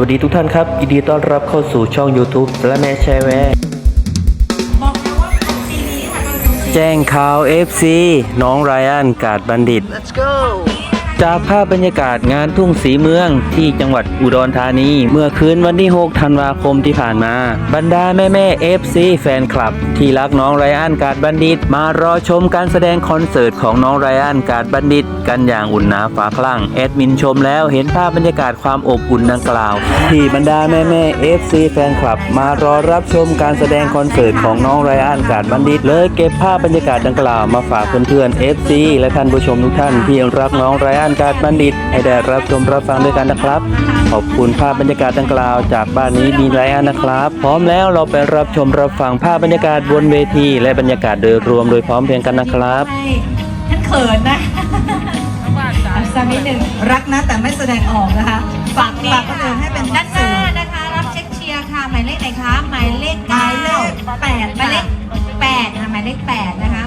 วัสดีทุกท่านครับยินดีต้อนรับเข้าสู่ช่อง YouTube และแม่แชร์แวร์แจ้งข่าว FC น้องไรอันกาดบัณฑิต Let's go จากภาพบรรยากาศงานทุ่งสีเมืองที่จังหวัดอุดรธานี เมื่อคืนวันที่ 6 ธันวาคมที่ผ่านมา บรรดาแม่แม่เอฟซีแฟนคลับ ที่รักน้องไรอันกาดบัณฑิต มารอชมการแสดงคอนเสิร์ตของน้องไรอันกาดบัณฑิต กันอย่างอุ่นหนาฝาคลั่งแอดมินชมแล้วเห็นภาพบรรยากาศความอบอุ่นดังกล่าว ที่บรรดาแม่แม่เอฟซีแฟนคลับ มารอรับชมการแสดงคอนเสิร์ตของน้องไรอันกาดบัณฑิต เลยเก็บภาพบรรยากาศดังกล่าวมาฝากเพื่อนๆเอฟซีและท่านผู้ชมทุกท่านที่รักน้องไรอันานกาดบัณฑิต ให้ได้รับชมรับฟังด้วยกันนะครับ ขอบคุณภาพบรรยากาศดังกล่าวจากบ้านนี้มีไลอันนะครับ พร้อมแล้วเราไปรับชมรับฟังภาพบรรยากาศบนเวที และบรรยากาศโดยรวมโดยพร้อมเพรียงกันนะครับท่านเขินนะสักนิดหนึ่งรักนะแต่ไม่แสดงออกนะคะฝากฝากคนอื่นให้เป็นด้านหน้านะคะ รับเช็คเชียร์ค่ะหมายเลขไหนคะหมายเลขหมายเลขแปดหมายเลขแปดค่ะหมายเลขแปดนะคะ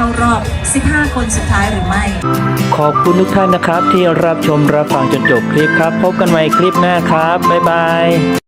เข้ารอบ 15 คนสุดท้ายหรือไม่ ขอบคุณทุกท่านนะครับ ที่รับชมรับฟังจนจบคลิปครับ พบกันใหม่คลิปหน้าครับ บ๊ายบาย